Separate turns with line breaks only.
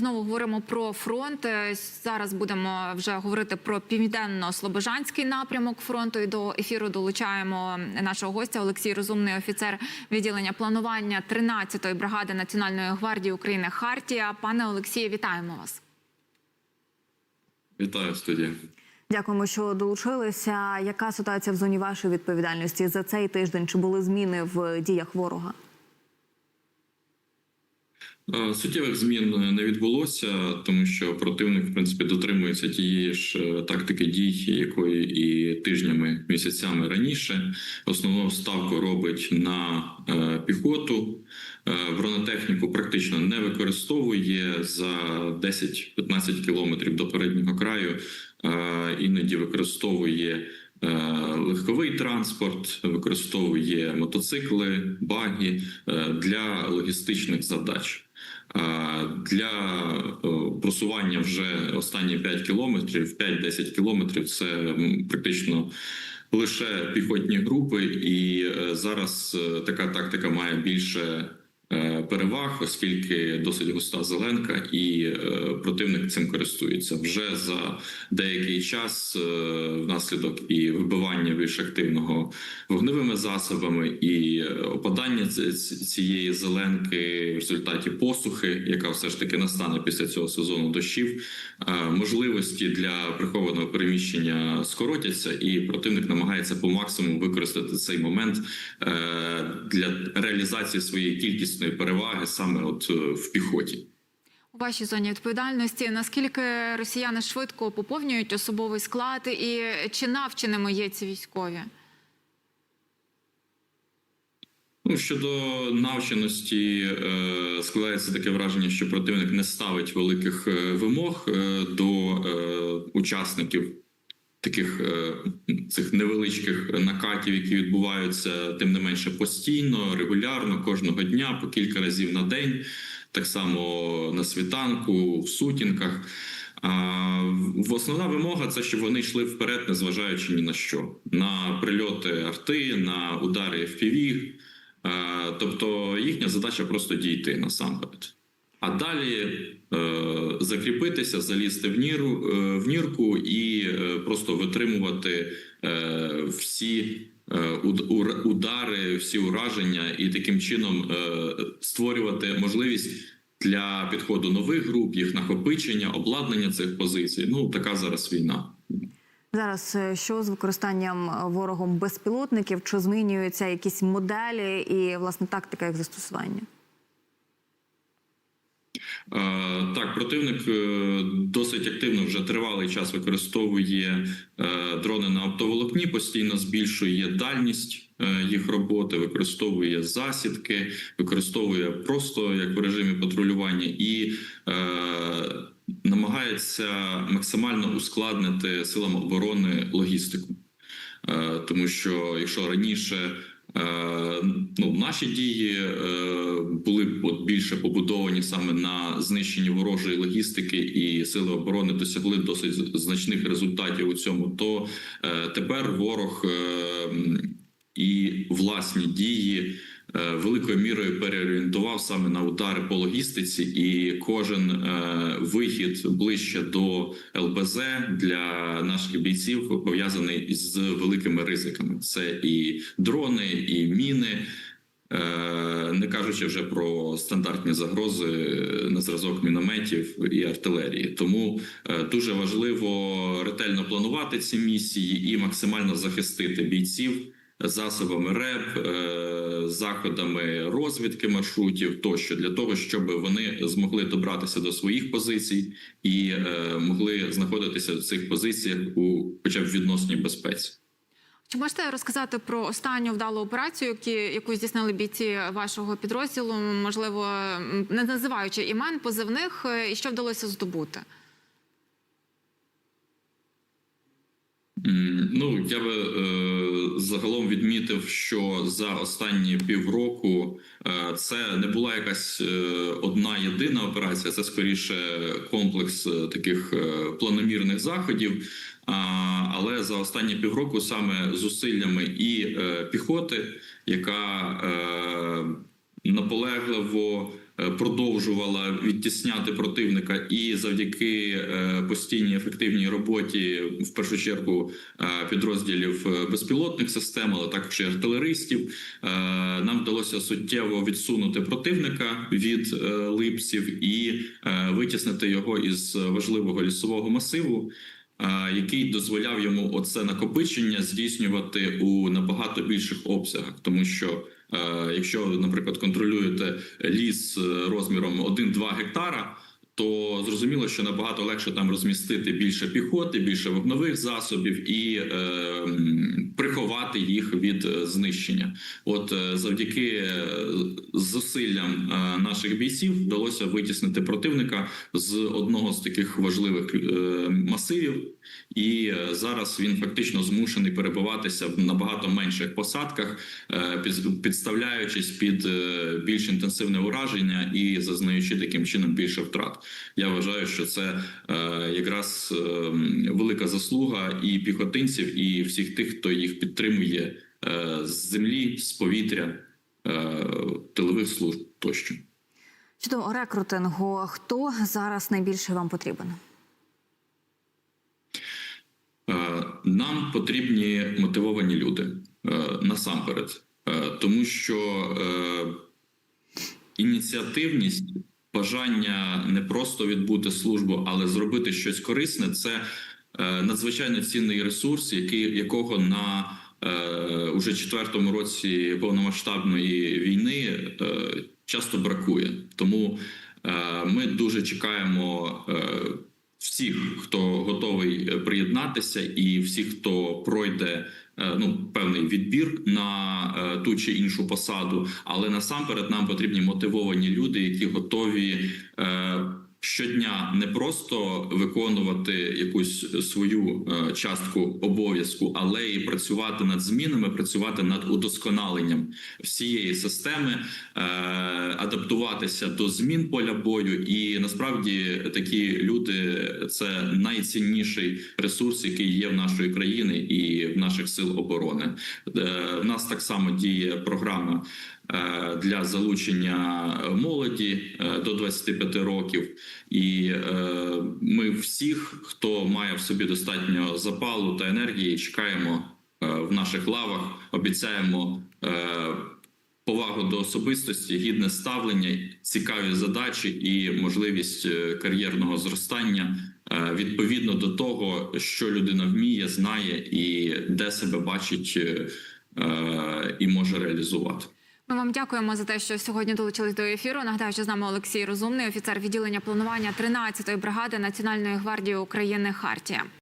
знову говоримо про фронт. Е, Зараз будемо вже говорити про південно-слобожанський напрямок фронту. І до ефіру долучаємо нашого гостя Олексій Розумний, офіцер відділення планування 13-ї бригади Національної гвардії України Хартія. Пане Олексію, вітаємо вас.
Вітаю студія.
Дякуємо, що долучилися. Яка ситуація в зоні вашої відповідальності за цей тиждень? Чи були зміни в діях ворога?
Е, Суттєвих змін не відбулося, тому що противник, в принципі, дотримується тієї ж е, тактики дій, якої і тижнями, місяцями раніше. Основну ставку робить на е, піхоту. Е, Бронетехніку практично не використовує за 10-15 кілометрів до переднього краю. е, Іноді використовує. е, Легковий транспорт використовує мотоцикли, баги е, для логістичних задач. А Для е, просування вже останні 5 кілометрів, 5-10 кілометрів це практично лише піхотні групи, і е, зараз е, така тактика має більше е, переваг, оскільки досить густа зеленка, і е, противник цим користується вже за деякий час е, внаслідок і вибивання більш активного вогневими засобами і е, опадання цієї зеленки в результаті посухи, яка все ж таки настане після цього сезону дощів. е, Можливості для прихованого переміщення скоротяться, і противник намагається по максимуму використати цей момент е, для реалізації своєї кількісної переваги саме от е, в піхоті.
У вашій зоні відповідальності наскільки росіяни швидко поповнюють особовий склад, і чи навченими є ці військові?
Ну, щодо навченості, е, складається таке враження, що противник не ставить великих е, вимог до учасників таких е, цих невеличких накатів, які відбуваються тим не менше постійно, регулярно, кожного дня, по кілька разів на день, так само на світанку, в сутінках. А в- основна вимога це щоб вони йшли вперед, незважаючи ні на що, на прильоти арти, на удари FPV. Е, Тобто їхня задача просто дійти насамперед. А далі е, закріпитися, залізти в ніру е, в нірку і е, просто витримувати всі удари, всі ураження, і таким чином створювати можливість для підходу нових груп, їх накопичення, обладнання цих позицій. Ну така зараз війна.
Зараз що з використанням ворогом безпілотників? Чи змінюються якісь моделі і власне тактика їх застосування?
Е, Так, противник е, досить активно вже тривалий час використовує е, дрони на оптоволокні, постійно збільшує дальність їх роботи, використовує засідки, використовує просто як в режимі патрулювання і намагається максимально ускладнити силам оборони логістику. Тому що якщо раніше ну, наші дії е, були більше побудовані саме на знищенні ворожої логістики, і сили оборони досягли досить значних результатів у цьому, то е, тепер ворог е, і власні дії. Е, Великою мірою переорієнтував саме на удари по логістиці, і кожен е, вихід ближче до ЛБЗ для наших бійців пов'язаний з великими ризиками. Це і дрони, і міни, е, не кажучи вже про стандартні загрози на зразок мінометів і артилерії. Тому дуже важливо ретельно планувати ці місії і максимально захистити бійців. Засобами РЕП, е, заходами розвідки маршрутів тощо для того, щоб вони змогли добратися до своїх позицій і е, могли знаходитися в цих позиціях у хоча б відносній безпеці.
Чи можете розказати про останню вдалу операцію, яку здійснили бійці вашого підрозділу? Можливо, не називаючи імен позивних, е, і що вдалося здобути?
Ну я би загалом відмітив, що за останні півроку е, це не була якась е, одна єдина операція, це скоріше комплекс е, таких планомірних заходів. Але за останні півроку саме зусиллями і піхоти, яка наполегливо продовжувала відтісняти противника, і завдяки е, постійній ефективній роботі, в першу чергу, е, підрозділів е, безпілотних систем, але також і артилеристів, е, нам вдалося суттєво відсунути противника від е, липців і е, витіснити його із важливого лісового масиву. е, Який дозволяв йому оце накопичення здійснювати у набагато більших обсягах, тому що е, якщо, наприклад, контролюєте ліс е, розміром 1-2 гектара, то зрозуміло, що набагато легше там розмістити більше піхоти, більше вогнових засобів і е, приховати їх від е, знищення. От е, завдяки е, зусиллям наших бійців вдалося витіснити противника з одного з таких важливих масивів, і зараз він фактично змушений перебуватися в набагато менших посадках, під- підставляючись під більш інтенсивне ураження і зазнаючи таким чином більше втрат. Я вважаю, що це е, якраз е, велика заслуга і піхотинців, і всіх тих, хто їх підтримує е, з землі, з повітря, тилових служб тощо.
Щодо рекрутингу, хто зараз найбільше вам потрібен?
Нам потрібні мотивовані люди насамперед, тому що ініціативність, бажання не просто відбути службу, але зробити щось корисне це е, надзвичайно цінний ресурс, який якого на е, уже четвертому році повномасштабної війни е, часто бракує. Тому ми дуже чекаємо. Всіх, хто готовий е, приєднатися, і всі, хто пройде е, ну певний відбір на е, ту чи іншу посаду. Але насамперед нам потрібні мотивовані люди, які готові. Щодня не просто виконувати якусь свою е, частку обов'язку, але і працювати над змінами, працювати над удосконаленням всієї системи, е, адаптуватися до змін поля бою. І насправді такі люди це найцінніший ресурс, який є в нашої країни і в наших сил оборони. Е, В нас так само діє програма для залучення молоді е, до 25 років, і е, ми всіх, хто має в собі достатньо запалу та енергії, чекаємо е, в наших лавах. Обіцяємо. е, Повагу до особистості, гідне ставлення, цікаві задачі і можливість е, кар'єрного зростання е, відповідно до того, що людина вміє, знає і де себе бачить е, е, і може реалізувати.
Ми вам дякуємо за те, що сьогодні долучились до ефіру. Нагадаю, що з нами Олексій Розумний, офіцер відділення планування 13-ї бригади Національної гвардії України Хартія.